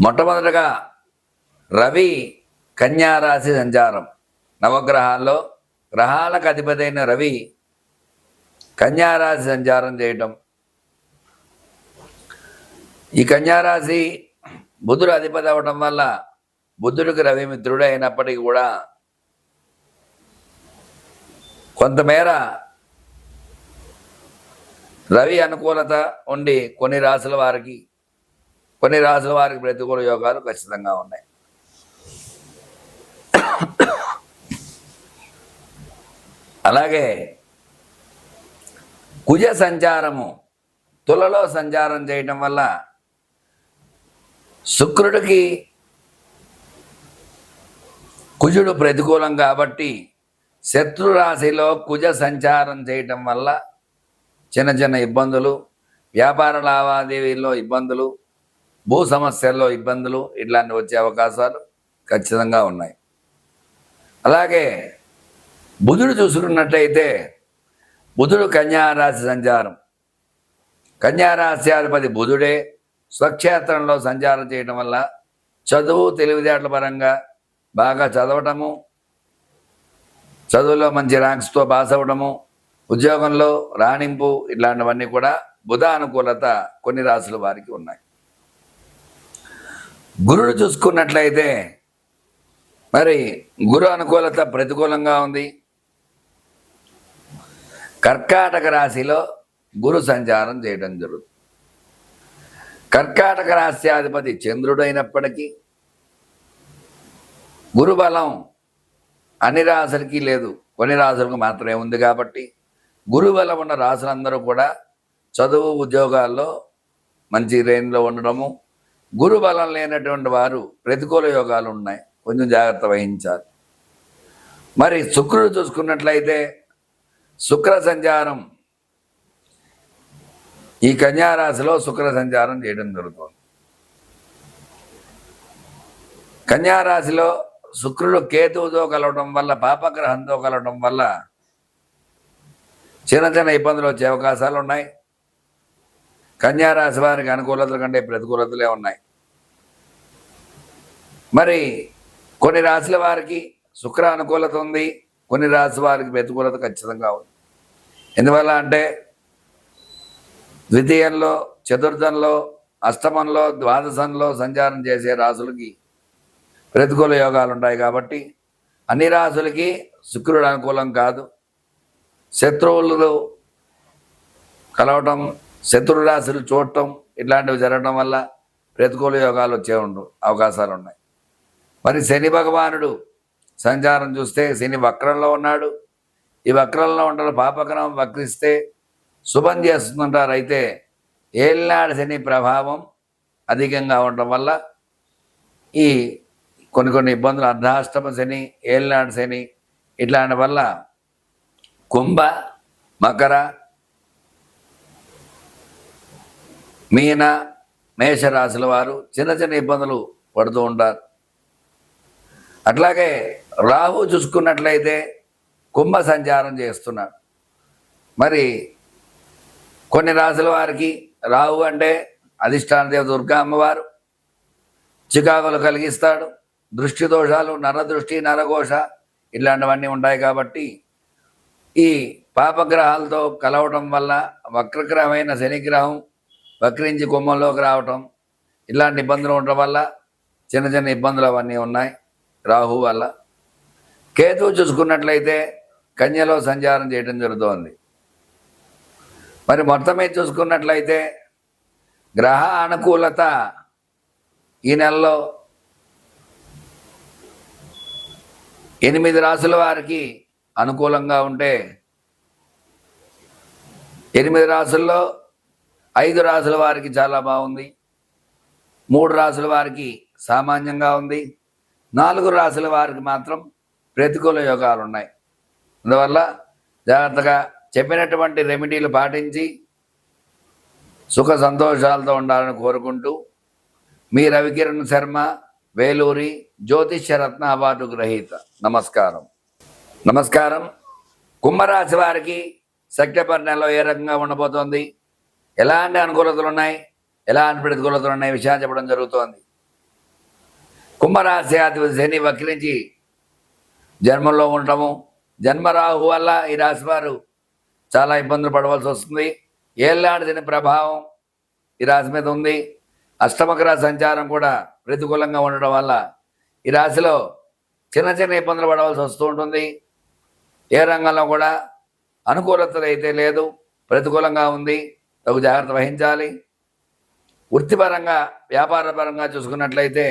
మొట్టమొదటగా రవి కన్యారాశి సంచారం. నవగ్రహాల్లో గ్రహాలకు అధిపతి అయిన రవి కన్యారాశి సంచారం చేయటం. ఈ కన్యారాశి బుధుడు అధిపతి అవ్వటం వల్ల బుద్ధుడికి రవి మిత్రుడు అయినప్పటికీ కూడా కొంతమేర రవి అనుకూలత ఉండి కొన్ని రాసుల వారికి కొన్ని రాసుల వారికి ప్రతికూల యోగాలు ఖచ్చితంగా ఉన్నాయి. అలాగే కుజ సంచారము తులలో సంచారం చేయటం వల్ల శుక్రుడికి కుజుడు ప్రతికూలం కాబట్టి శత్రు రాశిలో కుజ సంచారం చేయటం వల్ల చిన్న చిన్న ఇబ్బందులు వ్యాపార లావాదేవీల్లో ఇబ్బందులు భూ సమస్యల్లో ఇబ్బందులు ఇట్లాంటివి వచ్చే అవకాశాలు ఖచ్చితంగా ఉన్నాయి. అలాగే బుధుడు చూసుకున్నట్లయితే బుధుడు కన్యారాశి సంచారం. కన్యారాశ్యాధిపతి బుధుడే స్వక్షేత్రంలో సంచారం చేయడం వల్ల చదువు తెలివితేటల పరంగా బాగా చదవటము చదువులో మంచి ర్యాంక్స్తో పాస్ అవ్వడము ఉద్యోగంలో రాణింపు ఇట్లాంటివన్నీ కూడా బుధ అనుకూలత కొన్ని రాసుల వారికి ఉన్నాయి. గురుడు చూసుకున్నట్లయితే మరి గురు అనుకూలత ప్రతికూలంగా ఉంది. కర్కాటక రాశిలో గురు సంచారం చేయడం జరుగుతుంది. కర్కాటక రాశ్యాధిపతి చంద్రుడైనప్పటికీ గురు బలం అన్ని రాశులకి లేదు. కొన్ని రాశులకు మాత్రమే ఉంది కాబట్టి గురు బలం ఉన్న రాశులందరూ కూడా చదువు ఉద్యోగాల్లో మంచి రేంజ్లో ఉండడము గురు బలం లేనటువంటి వారు ప్రతికూల యోగాలు ఉన్నాయి. కొంచెం జాగ్రత్త వహించాలి. మరి శుక్రుడు చూసుకున్నట్లయితే శుక్ర సంచారం ఈ కన్యారాశిలో శుక్ర సంచారం చేయడం జరుగుతుంది. కన్యారాశిలో శుక్రుడు కేతువుతో కలవడం వల్ల పాపగ్రహంతో కలవడం వల్ల చిన్న చిన్న ఇబ్బందులు వచ్చే అవకాశాలు ఉన్నాయి. కన్యారాశి వారికి అనుకూలతల కంటే ప్రతికూలతలే ఉన్నాయి. మరి కొన్ని రాశుల వారికి శుక్ర అనుకూలత ఉంది కొన్ని రాశి వారికి ప్రతికూలత ఖచ్చితంగా ఉంది. ఎందువల్ల అంటే ద్వితీయంలో చతుర్థంలో అష్టమంలో ద్వాదశంలో సంచారం చేసే రాసులకి ప్రతికూల యోగాలు ఉంటాయి కాబట్టి అన్ని రాసులకి శుక్రుడు అనుకూలం కాదు. శత్రువులు కలవటం శత్రు రాశులు చూడటం ఇట్లాంటివి జరగడం వల్ల ప్రతికూల యోగాలు వచ్చే ఉండు అవకాశాలు ఉన్నాయి. మరి శని భగవానుడు సంచారం చూస్తే శని వక్రంలో ఉన్నాడు. ఈ వక్రంలో ఉండడం పాపగ్రహం వక్రిస్తే శుభం చేస్తుంటారు అయితే ఏళ్ళనాడు శని ప్రభావం అధికంగా ఉండడం వల్ల ఈ కొన్ని కొన్ని ఇబ్బందులు అర్ధాష్టమ శని ఏళ్ళనాడు శని ఇట్లాంటి వల్ల కుంభ మకర మీన మేషరాశుల వారు చిన్న చిన్న ఇబ్బందులు పడుతూ ఉంటారు. అట్లాగే రాహు చూసుకున్నట్లయితే కుంభ సంచారం చేస్తున్నాడు మరి కొన్ని రాశుల వారికి రాహు అంటే అధిష్టాన దేవ దుర్గా అమ్మవారు చికాకులు కలిగిస్తాడు. దృష్టి దోషాలు నరదృష్టి నరఘోష ఇలాంటివన్నీ ఉంటాయి కాబట్టి ఈ పాపగ్రహాలతో కలవటం వల్ల వక్రగ్రహమైన శనిగ్రహం వక్రించి కుంభంలోకి రావటం ఇలాంటి ఇబ్బందులు ఉండటం వల్ల చిన్న చిన్న ఇబ్బందులు అవన్నీ ఉన్నాయి రాహు వల్ల. కేతు చూసుకున్నట్లయితే కన్యలో సంచారం చేయడం జరుగుతోంది. మరి మొత్తం మీద చూసుకున్నట్లయితే గ్రహ అనుకూలత ఈ నెలలో ఎనిమిది రాసుల వారికి అనుకూలంగా ఉంటే ఎనిమిది రాసుల్లో ఐదు రాసుల వారికి చాలా బాగుంది. మూడు రాసుల వారికి సామాన్యంగా ఉంది. నాలుగు రాసుల వారికి మాత్రం ప్రతికూల యోగాలు ఉన్నాయి అందువల్ల జాగ్రత్తగా చెప్పినటువంటి రెమెడీలు పాటించి సుఖ సంతోషాలతో ఉండాలని కోరుకుంటూ మీ రవికిరణ్ శర్మ వేలూరి జ్యోతిష్యరత్న అవార్డు గ్రహీత. నమస్కారం. నమస్కారం. కుంభరాశి వారికి సెప్టెంబర్ నెలలో ఏ రకంగా ఉండబోతోంది? ఎలాంటి అనుకూలతలు ఉన్నాయి ఎలాంటి ప్రతికూలతలు ఉన్నాయి విషయాన్ని చెప్పడం జరుగుతోంది. కుంభరాశి అధిపతి శని వక్రించి జన్మలో ఉండటము జన్మరాహు వల్ల ఈ రాశి వారు చాలా ఇబ్బందులు పడవలసి వస్తుంది. ఏళ్ళాడు దీని ప్రభావం ఈ రాశి మీద ఉంది. అష్టమగ్రహ సంచారం కూడా ప్రతికూలంగా ఉండడం వల్ల ఈ రాశిలో చిన్న చిన్న ఇబ్బందులు పడవలసి వస్తూ ఉంటుంది. ఏ రంగంలో కూడా అనుకూలత అయితే లేదు. ప్రతికూలంగా ఉంది. తగు జాగ్రత్త వహించాలి. వృత్తిపరంగా వ్యాపారపరంగా చూసుకున్నట్లయితే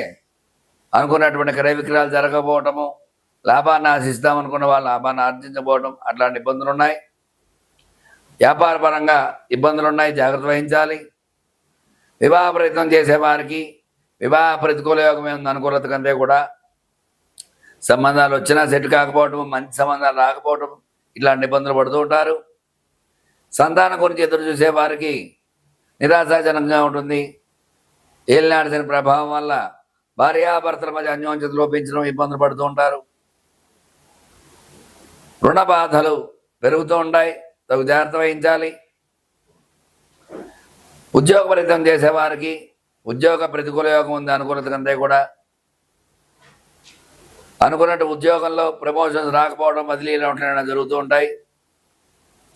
అనుకున్నటువంటి క్రయ విక్రయాలు జరగకపోవటము లాభాన్ని ఆశిస్తామనుకున్న వాళ్ళు లాభాన్ని ఆర్జించకపోవడం అట్లాంటి ఇబ్బందులు ఉన్నాయి వ్యాపారపరంగా ఇబ్బందులు ఉన్నాయి జాగ్రత్త వహించాలి. వివాహ ప్రయత్నం చేసేవారికి వివాహ ప్రతికూల యోగమే ఉంది అనుకూలత కంటే కూడా సంబంధాలు వచ్చినా సెట్ కాకపోవడం మంచి సంబంధాలు రాకపోవడం ఇట్లాంటి ఇబ్బందులు పడుతూ ఉంటారు. సంతానం గురించి ఎదురు చూసే వారికి నిరాశాజనకంగా ఉంటుంది. ఏలినాడిసిన ప్రభావం వల్ల భార్యాభర్తల మధ్య అన్యోన్యత లోపించడం ఇబ్బందులు పడుతూ ఉంటారు. రుణ బాధలు పెరుగుతూ ఉంటాయి. తగు జాగ్రత్త వహించాలి. ఉద్యోగ ఫలితం చేసేవారికి ఉద్యోగ ప్రతికూల యోగం ఉంది అనుకూలత కంటే కూడా. అనుకున్నట్టు ఉద్యోగంలో ప్రమోషన్స్ రాకపోవడం బదిలీలు ఉండడం జరుగుతూ ఉంటాయి.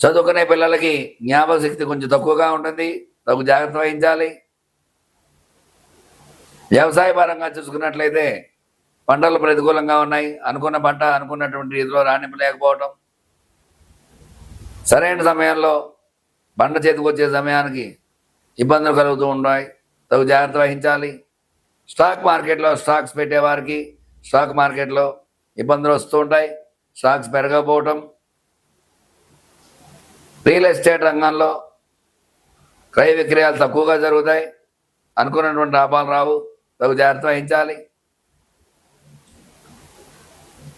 చదువుకునే పిల్లలకి జ్ఞాపక శక్తి కొంచెం తక్కువగా ఉంటుంది. తగు జాగ్రత్త వహించాలి. వ్యవసాయ పరంగా చూసుకున్నట్లయితే పంటలు ప్రతికూలంగా ఉన్నాయి. అనుకున్న పంట అనుకున్నటువంటి రీతిలో రాణింపలేకపోవటం. సరైన సమయంలో పంట చేతికి వచ్చే సమయానికి ఇబ్బందులు కలుగుతూ ఉన్నాయి తగు జాగ్రత్త వహించాలి. స్టాక్ మార్కెట్లో స్టాక్స్ పెట్టేవారికి స్టాక్ మార్కెట్లో ఇబ్బందులు వస్తూ ఉంటాయి. స్టాక్స్ పెరగకపోవటం రియల్ ఎస్టేట్ రంగంలో క్రయ విక్రయాలు తక్కువగా జరుగుతాయి. అనుకున్నటువంటి లాభాలు రావు. తగు జాగ్రత్త వహించాలి.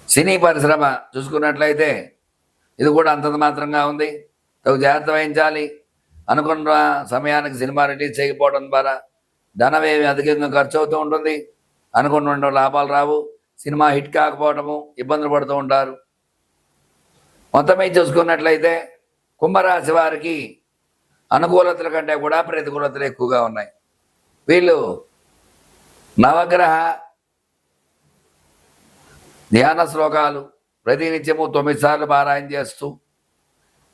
సినీ పరిశ్రమ చూసుకున్నట్లయితే ఇది కూడా అంతంత మాత్రంగా ఉంది. తగు జాగ్రత్త వహించాలి. అనుకున్న సమయానికి సినిమా రిలీజ్ చేయకపోవడం ద్వారా ధనమేమి అధికంగా ఖర్చు అవుతూ ఉంటుంది. అనుకున్న లాభాలు రావు. సినిమా హిట్ కాకపోవడము ఇబ్బందులు పడుతూ ఉంటారు. మొత్తం మీద చూసుకున్నట్లయితే కుంభరాశి వారికి అనుకూలతల కంటే కూడా ప్రతికూలతలు ఎక్కువగా ఉన్నాయి. వీళ్ళు నవగ్రహ ధ్యాన శ్లోకాలు ప్రతినిత్యము తొమ్మిది సార్లు పారాయణ చేస్తూ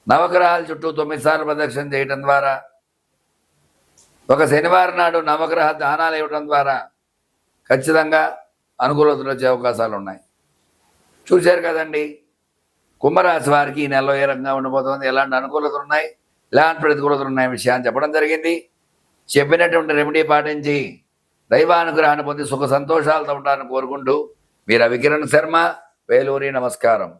నవగ్రహాల చుట్టూ తొమ్మిది సార్లు ప్రదక్షిణ చేయటం ద్వారా ఒక శనివారం నాడు నవగ్రహ దానాలు ఇవ్వడం ద్వారా ఖచ్చితంగా అనుకూలతలు వచ్చే అవకాశాలు ఉన్నాయి. చూశారు కదండి కుంభరాశి వారికి ఈ నెలలో ఏ రకంగా ఉండబోతోంది? ఎలాంటి అనుకూలతలు ఉన్నాయి? ఎలాంటి ప్రతికూలతలు ఉన్నాయి? విషయాన్ని చెప్పడం జరిగింది. చెప్పినటువంటి రెమెడీ పాటించి దైవానుగ్రహాన్ని పొంది సుఖ సంతోషాలతో ఉండాలని కోరుకుంటూ మీరు అవికిరణ్ శర్మ వేలూరి నమస్కారం.